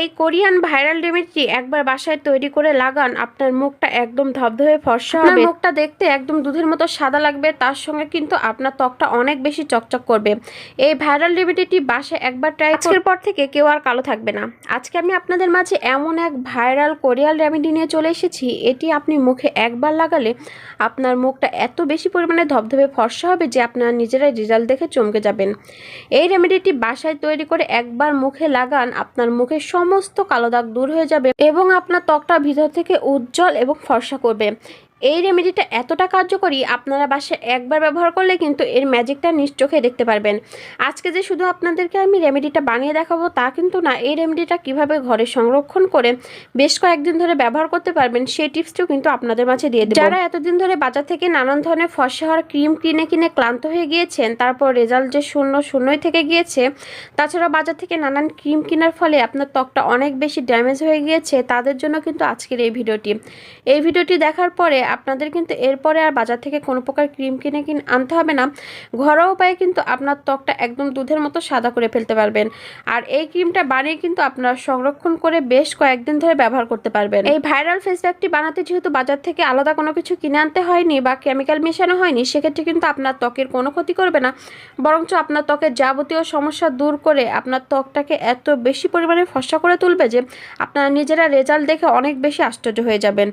এই Korean viral রেমেডিটি একবার বাসায় তৈরি করে লাগান আপনার মুখটা একদম ধবধবে ফর্সা হবে। মুখটা দেখতে একদম দুধের মতো সাদা লাগবে তার সঙ্গে কিন্তু আপনার ত্বকটা অনেক বেশি চকচক করবে। এই ভাইরাল রেমেডিটি বাসায় একবার ট্রাই আজকের পর থেকে কেউ আর কালো থাকবে না। আজকে আমি আপনাদের মাঝে এমন এক ভাইরাল কোরিয়াল রেমেডি নিয়ে চলে এসেছি এটি আপনি মুখে একবার লাগালে আপনার মুখটা এত বেশি পরিমাণে ধবধবে ফর্সা হবে যে আপনারা নিজেরাই রেজাল্ট দেখে চমকে যাবেন। এই রেমেডিটি বাসায় তৈরি করে একবার মুখে লাগান আপনার মুখের সমস্ত কালো দাগ দূর হয়ে যাবে এবং আপনার ত্বকটা ভিতর থেকে উজ্জ্বল এবং ফর্সা করবে। এই রেমেডিটা এতটা কার্যকরী, আপনারা বাসায় একবার ব্যবহার করলে কিন্তু এর ম্যাজিকটা নিজ চোখে দেখতে পারবেন। আজকে যে শুধু আপনাদেরকে আমি রেমেডিটা বানিয়ে দেখাবো তা কিন্তু না, এই রেমেডিটা কীভাবে ঘরে সংরক্ষণ করে বেশ কয়েকদিন ধরে ব্যবহার করতে পারবেন, সেই টিপসটিও কিন্তু আপনাদের মাঝে দিয়ে দেবো। যারা এতদিন ধরে বাজার থেকে নানান ধরনের ফর্সা হওয়ার ক্রিম কিনে কিনে ক্লান্ত হয়ে গিয়েছেন, তারপর রেজাল্ট যে শূন্য, শূন্যই থেকে গিয়েছে তাছাড়া বাজার থেকে নানান ক্রিম কেনার ফলে আপনার ত্বকটা অনেক বেশি ড্যামেজ হয়ে গিয়েছে, তাদের জন্য কিন্তু আজকের এই ভিডিওটি। এই ভিডিওটি দেখার পরে আপনাদের কিন্তু এরপরে আর বাজার থেকে কোনো প্রকার ক্রিম কিনে কিনে, আনতে হবে না। ঘরোয়া উপায়ে কিন্তু আপনার ত্বকটা একদম দুধের মতো সাদা করে ফেলতে পারবেন। আর এই ক্রিমটা বানিয়ে কিন্তু আপনারা সংরক্ষণ করে বেশ কয়েকদিন ধরে ব্যবহার করতে পারবেন। এই ভাইরাল ফেস প্যাকটি বানাতে যেহেতু বাজার থেকে আলাদা কোনো কিছু কিনে আনতে হয়নি বা কেমিক্যাল মেশানো হয়নি, সেক্ষেত্রে কিন্তু আপনার ত্বকের কোনো ক্ষতি করবে না। বরঞ্চ আপনার ত্বকের যাবতীয় সমস্যা দূর করে আপনার ত্বকটাকে এত বেশি পরিমাণে ফসা করে তুলবে যে আপনারা নিজেরা রেজাল্ট দেখে অনেক বেশি আশ্চর্য হয়ে যাবেন।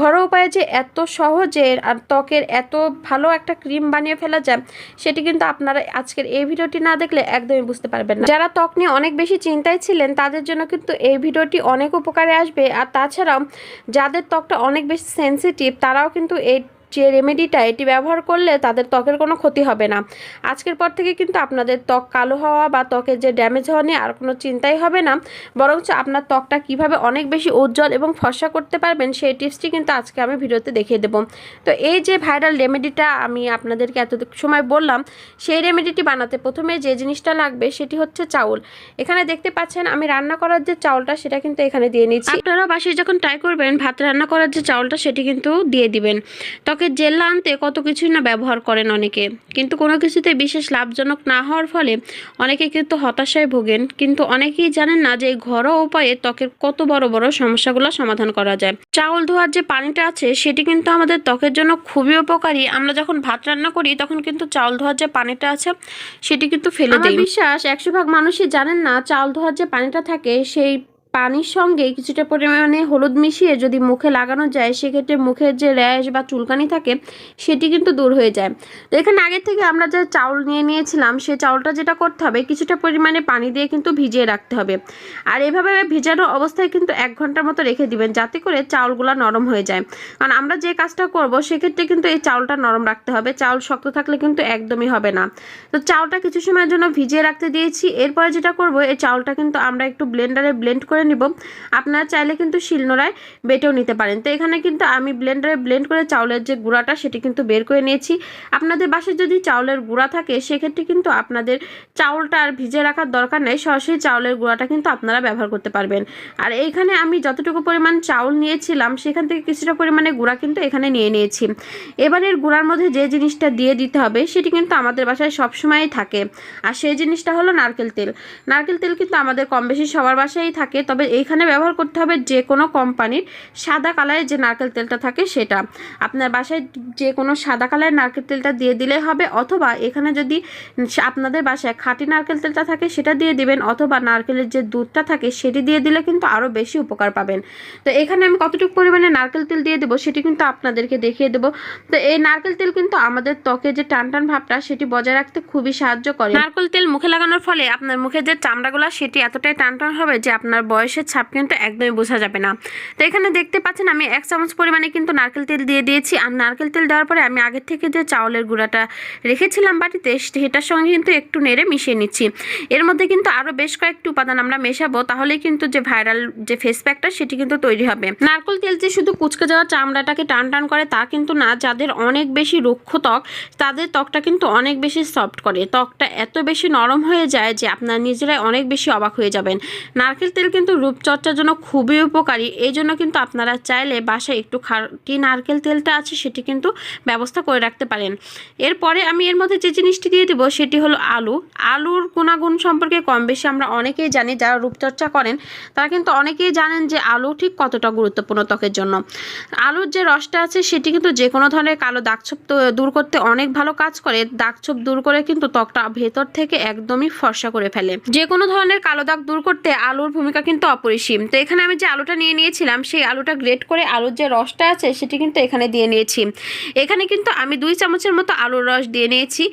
ঘরোয়া উপায়ে যে এত সহজে আর ত্বকের এত ভালো একটা ক্রিম বানিয়ে ফেলা যায়, সেটি কিন্তু আপনারা আজকের এই ভিডিওটি না দেখলে একদমই বুঝতে পারবেন না। যারা ত্বক নিয়ে অনেক বেশি চিন্তায় ছিলেন, তাদের জন্য কিন্তু এই ভিডিওটি অনেক উপকারে আসবে। আর তাছাড়াও, যাদের ত্বকটা অনেক বেশি সেন্সিটিভ তারাও কিন্তু এই যে রেমেডিটা এটি ব্যবহার করলে তাদের ত্বকের কোনো ক্ষতি হবে না। আজকের পর থেকে কিন্তু আপনাদের ত্বক কালো হওয়া বা ত্বকের যে ড্যামেজ হওয়া নিয়ে আর কোনো চিন্তাই হবে না। বরঞ্চ আপনার ত্বকটা কীভাবে অনেক বেশি উজ্জ্বল এবং ফর্সা করতে পারবেন, সেই টিপসটি কিন্তু আজকে আমি ভিডিওতে দেখিয়ে দেবো। তো এই যে ভাইরাল রেমেডিটা আমি আপনাদেরকে এত সময় বললাম, সেই রেমেডিটি বানাতে প্রথমে যে জিনিসটা লাগবে সেটি হচ্ছে চাউল। এখানে দেখতে পাচ্ছেন আমি রান্না করার যে চাউলটা সেটা কিন্তু এখানে দিয়ে নিচ্ছি। আপনারা বাসায় যখন ট্রাই করবেন, ভাত রান্না করার যে চাউলটা সেটি কিন্তু দিয়ে দিবেন। ত্বকের জেল আনতে কত কিছুই না ব্যবহার করেন অনেকে। কিন্তু কোনো কিছুতে বিশেষ লাভজনক না হওয়ার ফলে অনেকে কিন্তু হতাশায় ভোগেন। কিন্তু অনেকেই জানেন না যে ঘরোয়া উপায়ে ত্বকের কত বড় বড় সমস্যাগুলো সমাধান করা যায়। চাউল ধোয়ার যে পানিটা আছে সেটি কিন্তু আমাদের ত্বকের জন্য খুবই উপকারী। আমরা যখন ভাত রান্না করি তখন কিন্তু চাউল ধোয়ার যে পানিটা আছে সেটি কিন্তু ফেলে দিই। বিশ্বাস একশো ভাগ মানুষই জানেন না চাউল ধোয়ার যে পানিটা থাকে সেই পানির সঙ্গে কিছুটা পরিমাণে হলুদ মিশিয়ে যদি মুখে লাগানো যায়, সেক্ষেত্রে মুখের যে র্যাশ বা চুলকানি থাকে, সেটি কিন্তু দূর হয়ে যায়। তো এখানে আগের থেকে আমরা যে চাউল নিয়ে নিয়েছিলাম সেই চাউলটা যেটা করতে হবে, কিছুটা পরিমাণে পানি দিয়ে কিন্তু ভিজিয়ে রাখতে হবে। আর এভাবে ভিজানো অবস্থায় কিন্তু এক ঘণ্টার মতো রেখে দিবেন, যাতে করে চাউলগুলো নরম হয়ে যায়। কারণ আমরা যে কাজটা করব, সেক্ষেত্রে কিন্তু এই চাউলটা নরম রাখতে হবে। চাউল শক্ত থাকলে কিন্তু একদমই হবে না। তো চাউলটা কিছু সময়ের জন্য ভিজিয়ে রাখতে দিয়েছি। এরপরে যেটা করব, এই চাউলটা কিন্তু আমরা একটু ব্লেন্ডারে ব্লেন্ড করে নিব। আপনারা চাইলে কিন্তু শিলনোড়ায় বেটেও নিতে পারেন। তো এখানে কিন্তু আমি ব্লেন্ডারে ব্লেন্ড করে চাউলের যে গুঁড়াটা, সেটি কিন্তু বের করে নিয়েছি। আপনাদের বাসায় যদি চাউলের গুঁড়া থাকে, সেক্ষেত্রে কিন্তু আপনাদের চাউলটা আর ভিজে রাখার দরকার নেই। সরাসরি চাউলের গুঁড়াটা কিন্তু আপনারা ব্যবহার করতে পারবেন। আর এইখানে আমি যতটুকু পরিমাণ চাউল নিয়েছিলাম, সেখান থেকে কিছুটা পরিমাণে গুঁড়া কিন্তু এখানে নিয়ে নিয়েছি। এবারের গুঁড়ার মধ্যে যে জিনিসটা দিয়ে দিতে হবে, সেটি কিন্তু আমাদের বাসায় সবসময়ই থাকে। আর সেই জিনিসটা হলো নারকেল তেল। নারকেল তেল কিন্তু আমাদের কম বেশি সবার বাসায়ই থাকে তবে এইখানে ব্যবহার করতে হবে যে কোনো কোম্পানির সাদা কালারের যে নারকেল তেলটা থাকে সেটা। আপনার বাসায় যে কোনো সাদা কালারের নারকেল তেলটা দিয়ে দিলে হবে অথবা এখানে যদি আপনাদের বাসায় খাঁটি নারকেল তেলটা থাকে সেটা দিয়ে দিবেন অথবা নারকেলের যে দুধটা থাকে সেটি দিয়ে দিলে কিন্তু আরও বেশি উপকার পাবেন। তো এখানে আমি কতটুকু পরিমাণে নারকেল তেল দিয়ে দেবো সেটি কিন্তু আপনাদেরকে দেখিয়ে দেবো। তো এই নারকেল তেল কিন্তু আমাদের ত্বকে যে টান টান ভাবটা সেটি বজায় রাখতে খুবই সাহায্য করে। নারকেল তেল মুখে লাগানোর ফলে আপনার মুখের যে চামড়াগুলো সেটি এতটাই টান টান হবে যে আপনার বয়সের ছাপ কিন্তু একদমই বোঝা যাবে না। তো এখানে দেখতে পাচ্ছেন আমি এক চামচ পরিমাণে কিন্তু নারকেল তেল দিয়ে দিয়েছি। আর নারকেল তেল দেওয়ার পরে আমি আগের থেকে যে চাউলের গুঁড়াটা রেখেছিলাম বাটিতে, সেটার সঙ্গে কিন্তু একটু নেড়ে মিশিয়ে নিচ্ছি। এর মধ্যে কিন্তু আরও বেশ কয়েকটি উপাদান আমরা মেশাবো, তাহলেই কিন্তু যে ভাইরাল যে ফেস প্যাকটা সেটি কিন্তু তৈরি হবে। নারকেল তেল যে শুধু কুচকে যাওয়া চামড়াটাকে টান টান করে, তা কিন্তু না, যাদের অনেক বেশি রুক্ষ ত্বক, তাদের ত্বকটা কিন্তু অনেক বেশি সফট করে। ত্বকটা এত বেশি নরম হয়ে যায় যে আপনার নিজেরাই অনেক বেশি অবাক হয়ে যাবেন। নারকেল তেল কিন্তু রূপচর্চার জন্য খুবই উপকারী। এই জন্য কিন্তু আপনারা চাইলে বাসায় একটু খাঁটি নারকেল তেলটা আছে সেটি কিন্তু ব্যবস্থা করে রাখতে পারেন। এরপরে আমি এর মধ্যে যে জিনিসটি দিয়ে দেবো সেটি হলো আলু। আলুর গুণাগুণ সম্পর্কে কম বেশি আমরা অনেকেই জানি যারা রূপচর্চা করেন, তারা কিন্তু অনেকেই জানেন যে আলু ঠিক কতটা গুরুত্বপূর্ণ ত্বকের জন্য। আলুর যে রসটা আছে সেটি কিন্তু যে কোনো ধরনের কালো দাগছোপ দূর করতে অনেক ভালো কাজ করে। দাগছোপ দূর করে কিন্তু ত্বকটা ভেতর থেকে একদমই ফর্সা করে ফেলে। যে কোনো ধরনের কালো দাগ দূর করতে আলুর ভূমিকা কিন্তু অপরিসীম। তো এখানে আমি যে আলুটা নিয়ে নিয়েছিলাম, সেই আলুটা গ্রেট করে আলুর যে রসটা আছে, সেটি কিন্তু এখানে দিয়ে নিয়েছি। এখানে কিন্তু আমি দুই চামচের মতো আলুর রস দিয়ে নিয়েছি।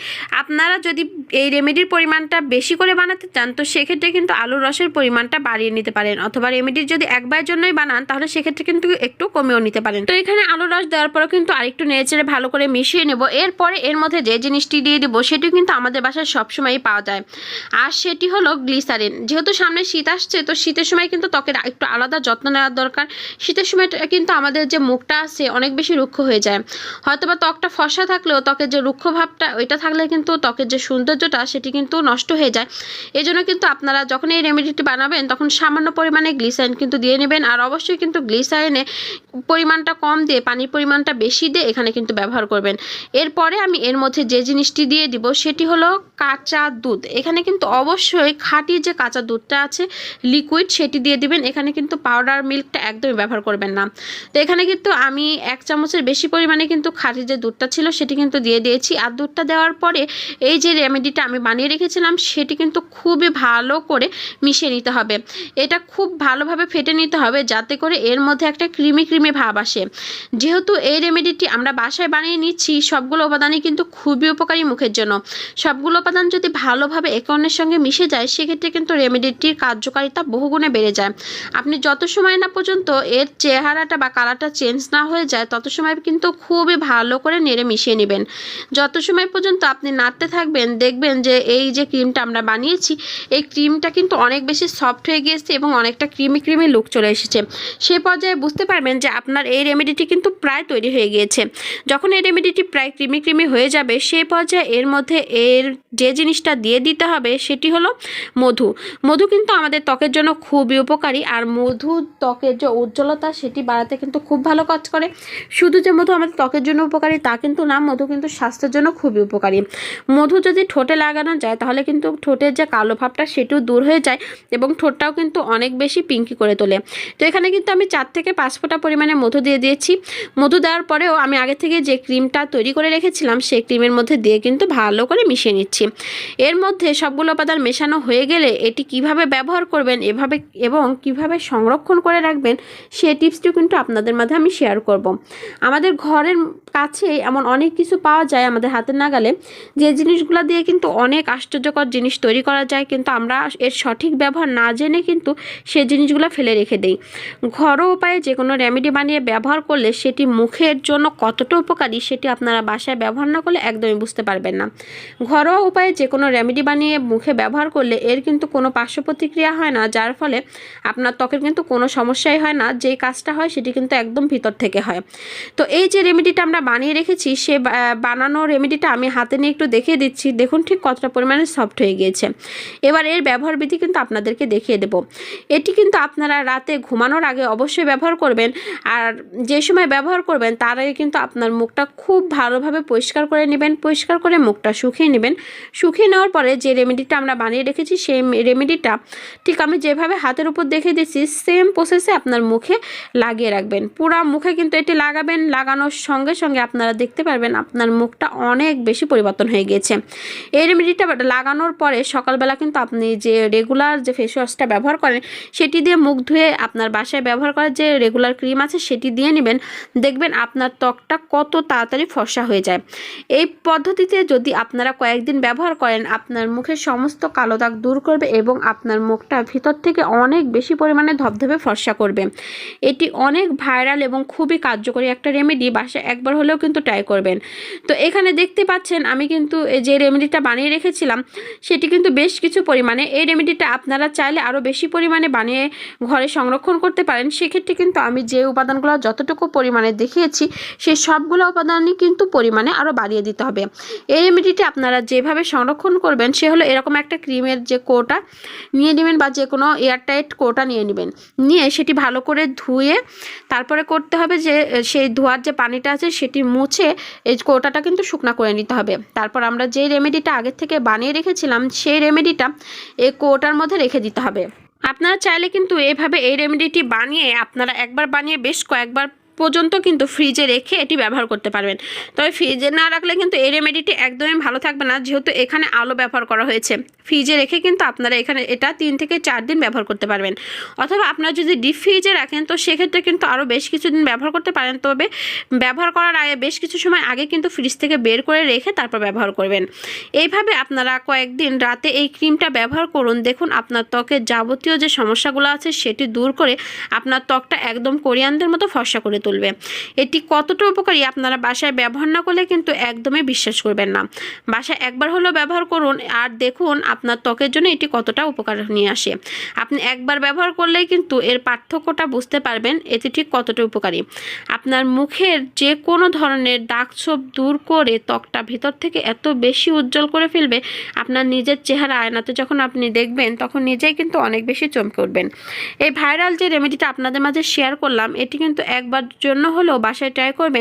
আপনারা যদি এই রেমেডির পরিমাণটা বেশি করে বানাতে চান, তো সেক্ষেত্রে কিন্তু আলুর রসের পরিমাণটা বাড়িয়ে নিতে পারেন। অথবা রেমেডির যদি একবার জন্যই বানান, তাহলে সেক্ষেত্রে কিন্তু একটু কমেও নিতে পারেন। তো এখানে আলুর রস দেওয়ার পরেও কিন্তু আরেকটু নেড়েচেড়ে ভালো করে মিশিয়ে নেব। এরপরে এর মধ্যে যে জিনিসটি দিয়ে দেবো সেটি কিন্তু আমাদের বাসায় সবসময়ই পাওয়া যায়। আর সেটি হলো গ্লিসারিন। যেহেতু সামনে শীত আসছে, তো শীতের সময় কিন্তু ত্বকের একটু আলাদা যত্ন নেওয়ার দরকার। শীতের সময় কিন্তু আমাদের যে মুখটা আছে অনেক বেশি রুক্ষ হয়ে যায়। হয়তোবা ত্বকটা ফসা থাকলেও ত্বকের যে রুক্ষ ভাবটা, ওইটা থাকলে কিন্তু ত্বকের যে সৌন্দর্যটা, সেটি কিন্তু নষ্ট হয়ে যায়। এই জন্য কিন্তু আপনারা যখন এই রেমেডিটি বানাবেন, তখন সামান্য পরিমাণে গ্লিসারিন কিন্তু দিয়ে নেবেন। আর অবশ্যই কিন্তু গ্লিসারিনে পরিমাণটা কম দিয়ে, পানির পরিমাণটা বেশি দিয়ে এখানে কিন্তু ব্যবহার করবেন। এরপরে আমি এর মধ্যে যে জিনিসটি দিয়ে দিব, সেটি হলো কাঁচা দুধ। এখানে কিন্তু অবশ্যই খাঁটি যে কাঁচা দুধটা আছে, লিকুইড সেটি দিয়ে দিবেন। এখানে কিন্তু পাউডার মিল্কটা একদমই ব্যবহার করবেন না। তো এখানে কিন্তু আমি এক চামচের বেশি পরিমাণে কিন্তু খাঁটি যে দুধটা ছিল সেটি কিন্তু দিয়ে দিয়েছি। আর দুধটা দেওয়ার পরে এই যে রেমেডিটা আমি বানিয়ে রেখেছিলাম, সেটি কিন্তু খুবই ভালো করে মিশিয়ে নিতে হবে। এটা খুব ভালোভাবে ফেটে নিতে হবে যাতে করে এর মধ্যে একটা ক্রিমি ক্রিমি ভাব আসে। যেহেতু এই রেমেডিটি আমরা বাসায় বানিয়ে নিচ্ছি, সবগুলো উপাদানই কিন্তু খুবই উপকারী মুখের জন্য। সবগুলো উপাদান যদি ভালোভাবে একে অন্যের সঙ্গে মিশে যায়, সেক্ষেত্রে কিন্তু রেমেডিটির কার্যকারিতা বহুগুণে বেড়ে যায়। আপনি যত সময় না পর্যন্ত এর চেহারাটা বা কালারটা চেঞ্জ না হয়ে যায়, তত সময় কিন্তু খুবই ভালো করে নেড়ে মিশিয়ে নেবেন। যত সময় পর্যন্ত আপনি নাড়তে থাকবেন, দেখবেন যে এই যে ক্রিমটা আমরা বানিয়েছি, এই ক্রিমটা কিন্তু অনেক বেশি সফট হয়ে গিয়েছে এবং অনেকটা ক্রিমি ক্রিমি লুক চলে এসেছে। সে পর্যায়ে বুঝতে পারবেন যে আপনার এই রেমেডিটি কিন্তু প্রায় তৈরি হয়ে গিয়েছে। যখন এই রেমেডিটি প্রায় ক্রিমি ক্রিমি হয়ে যাবে সেই পর্যায়ে এর মধ্যে এর যে জিনিসটা দিয়ে দিতে হবে, সেটি হলো মধু। মধু কিন্তু আমাদের ত্বকের জন্য খুবই উপকারী। আর মধু ত্বকের যে উজ্জ্বলতা, সেটি বাড়াতে কিন্তু খুব ভালো কাজ করে। শুধু যে মধু আমাদের ত্বকের জন্য উপকারী, তা কিন্তু না, মধু কিন্তু স্বাস্থ্যের জন্য খুবই উপকারী। মধু যদি ঠোঁটে লাগানো যায়, তাহলে কিন্তু ঠোঁটের যে কালো ভাবটা, সেটিও দূর হয়ে যায় এবং ঠোঁটটাও কিন্তু অনেক বেশি পিঙ্কি করে তোলে। তো এখানে কিন্তু আমি চার থেকে পাঁচ ফোঁটা পরিমাণে মধু দিয়ে দিয়েছি। মধু দেওয়ার পরেও আমি আগে থেকে যে ক্রিমটা তৈরি করে রেখেছিলাম, সেই ক্রিমের মধ্যে দিয়ে কিন্তু ভালো করে মিশিয়ে নিচ্ছি। এর মধ্যে সবগুলো উপাদান মেশানো হয়ে গেলে, এটি কীভাবে ব্যবহার করবেন, এভাবে এবং কীভাবে সংরক্ষণ করে রাখবেন সেই টিপসটিও কিন্তু আপনাদের মাঝে আমি শেয়ার করব। আমাদের ঘরের কাছে এমন অনেক কিছু পাওয়া যায় আমাদের হাতের নাগালে, যে জিনিসগুলো দিয়ে কিন্তু অনেক আশ্চর্যকর জিনিস তৈরি করা যায়, কিন্তু আমরা এর সঠিক ব্যবহার না জেনে কিন্তু সে জিনিসগুলো ফেলে রেখে দিই। ঘরোয়া উপায়ে যে কোনো রেমেডি বানিয়ে ব্যবহার করলে সেটি মুখের জন্য কতটা উপকারী সেটি আপনারা বাসায় ব্যবহার না করলে একদমই বুঝতে পারবেন না। ঘরোয়া উপায়ে যে কোনো রেমেডি বানিয়ে মুখে ব্যবহার করলে এর কিন্তু কোনো পার্শ্ব প্রতিক্রিয়া হয় না, যার ফলে আপনার ত্বকের কিন্তু কোনো সমস্যাই হয় না, যেই কাজটা হয় সেটি কিন্তু একদম ভিতর থেকে হয়। তো এই যে রেমেডিটা আমরা বানিয়ে রেখেছি, সে বানানো রেমেডিটা আমি হাতে নিয়ে একটু দেখিয়ে দিচ্ছি। দেখুন ঠিক কতটা পরিমাণে সফট হয়ে গিয়েছে। এবার এর ব্যবহার বিধি কিন্তু আপনাদেরকে দেখিয়ে দেব। এটি কিন্তু আপনারা রাতে ঘুমানোর আগে অবশ্যই ব্যবহার করবেন, আর যে সময় ব্যবহার করবেন, তার আগে কিন্তু আপনার মুখটা খুব ভালোভাবে পরিষ্কার করে নেবেন, পরিষ্কার করে মুখটা শুকিয়ে নেবেন। শুকিয়ে নেওয়ার পরে যে রেমেডিটা আমরা বানিয়ে রেখেছি, সেই রেমেডিটা ঠিক আমি যেভাবে হাতের উপর দেখে দিচ্ছি সেম প্রসেসে আপনার মুখে লাগিয়ে রাখবেন। পুরো মুখে কিন্তু এটি লাগাবেন, লাগানোর সঙ্গে সঙ্গে আপনারা দেখতে পারবেন আপনার মুখটা অনেক বেশি পরিবর্তন হয়ে গিয়েছে। এই রেমেডিটা লাগানোর পরে সকালবেলা কিন্তু আপনি যে রেগুলার যে ফেস ওয়াশটা ব্যবহার করেন, সেটি দিয়ে মুখ ধুয়ে আপনার বাসায় ব্যবহার করার যে রেগুলার ক্রিম আছে, সেটি দিয়ে নেবেন। দেখবেন আপনার ত্বকটা কত তাড়াতাড়ি ফর্সা হয়ে যায়। এই পদ্ধতিতে যদি আপনারা কয়েকদিন ব্যবহার করেন, আপনার মুখের সমস্ত কালো দাগ দূর করবে এবং আপনার মুখটা ভিতর থেকে অনেক বেশি পরিমাণে ধবধবে ফর্সা করবে। এটি অনেক ভাইরাল এবং খুবই কার্যকরী একটা রেমেডি বাসায় একবার হলেও কিন্তু ট্রাই করবেন। তো এখানে দেখতে পাচ্ছেন, আমি কিন্তু যে রেমেডিটা বানিয়ে রেখেছিলাম, সেটি কিন্তু বেশ কিছু পরিমাণে, এই রেমেডিটা আপনারা চাইলে আরও বেশি পরিমাণে বানিয়ে ঘরে সংরক্ষণ করতে পারেন। সেক্ষেত্রে কিন্তু আমি যে উপাদানগুলো যতটুকু পরিমাণে দেখিয়েছি, সেই সবগুলো উপাদানই কিন্তু পরিমাণে আরও বাড়িয়ে দিতে হবে। এই রেমেডিটি আপনারা যেভাবে সংরক্ষণ করবেন, সে হলো এরকম একটা ক্রিমের যে কোটা, নিয়ে নেবেন বা যে কোনো এয়ারটাইট প্লেট কোটা নিয়ে নেবেন। নিয়ে সেটি ভালো করে ধুয়ে তারপরে করতে হবে যে, সেই ধোয়ার যে পানিটা আছে সেটি মুছে এই কোটাটা কিন্তু শুকনা করে নিতে হবে। তারপর আমরা যে রেমেডিটা আগের থেকে বানিয়ে রেখেছিলাম, সেই রেমেডিটা এই কোটার মধ্যে রেখে দিতে হবে। আপনারা চাইলে কিন্তু এভাবে এই রেমেডিটি বানিয়ে আপনারা একবার বানিয়ে বেশ কয়েকবার পর্যন্ত কিন্তু ফ্রিজে রেখে এটি ব্যবহার করতে পারবেন। তবে ফ্রিজে না রাখলে কিন্তু এই রেমেডিটি একদমই ভালো থাকবে না, যেহেতু এখানে আলো ব্যবহার করা হয়েছে। ফ্রিজে রেখে কিন্তু আপনারা এখানে এটা তিন থেকে চার দিন ব্যবহার করতে পারবেন। অথবা আপনারা যদি ডিপ ফ্রিজে রাখেন, তো সেক্ষেত্রে কিন্তু আরও বেশ কিছুদিন ব্যবহার করতে পারেন। তবে ব্যবহার করার আগে বেশ কিছু সময় আগে কিন্তু ফ্রিজ থেকে বের করে রেখে তারপর ব্যবহার করবেন। এইভাবে আপনারা কয়েকদিন রাতে এই ক্রিমটা ব্যবহার করুন। দেখুন, আপনার ত্বকের যাবতীয় যে সমস্যাগুলো আছে, সেটি দূর করে আপনার ত্বকটা একদম কোরিয়ানদের মতো ফর্সা করে তুলবে। এটি কতটা উপকারী আপনারা বাসায় ব্যবহার না করলে কিন্তু একদমই বিশ্বাস করবেন না। বাসায় একবার হলেও ব্যবহার করুন আর দেখুন আপনার ত্বকের জন্য এটি কতটা উপকার নিয়ে আসে। আপনি একবার ব্যবহার করলেই কিন্তু এর পার্থক্যটা বুঝতে পারবেন এটি ঠিক কতটা উপকারী। আপনার মুখের যে কোনো ধরনের দাগ ছোপ দূর করে ত্বকটা ভিতর থেকে এত বেশি উজ্জ্বল করে ফেলবে, আপনার নিজের চেহারা আয়নাতে যখন আপনি দেখবেন তখন নিজেই কিন্তু অনেক বেশি চমকে উঠবেন। এই ভাইরাল যে রেমেডিটা আপনাদের মাঝে শেয়ার করলাম, এটি কিন্তু একবার জন্য হলেও বাসায় ট্রাই করবেন।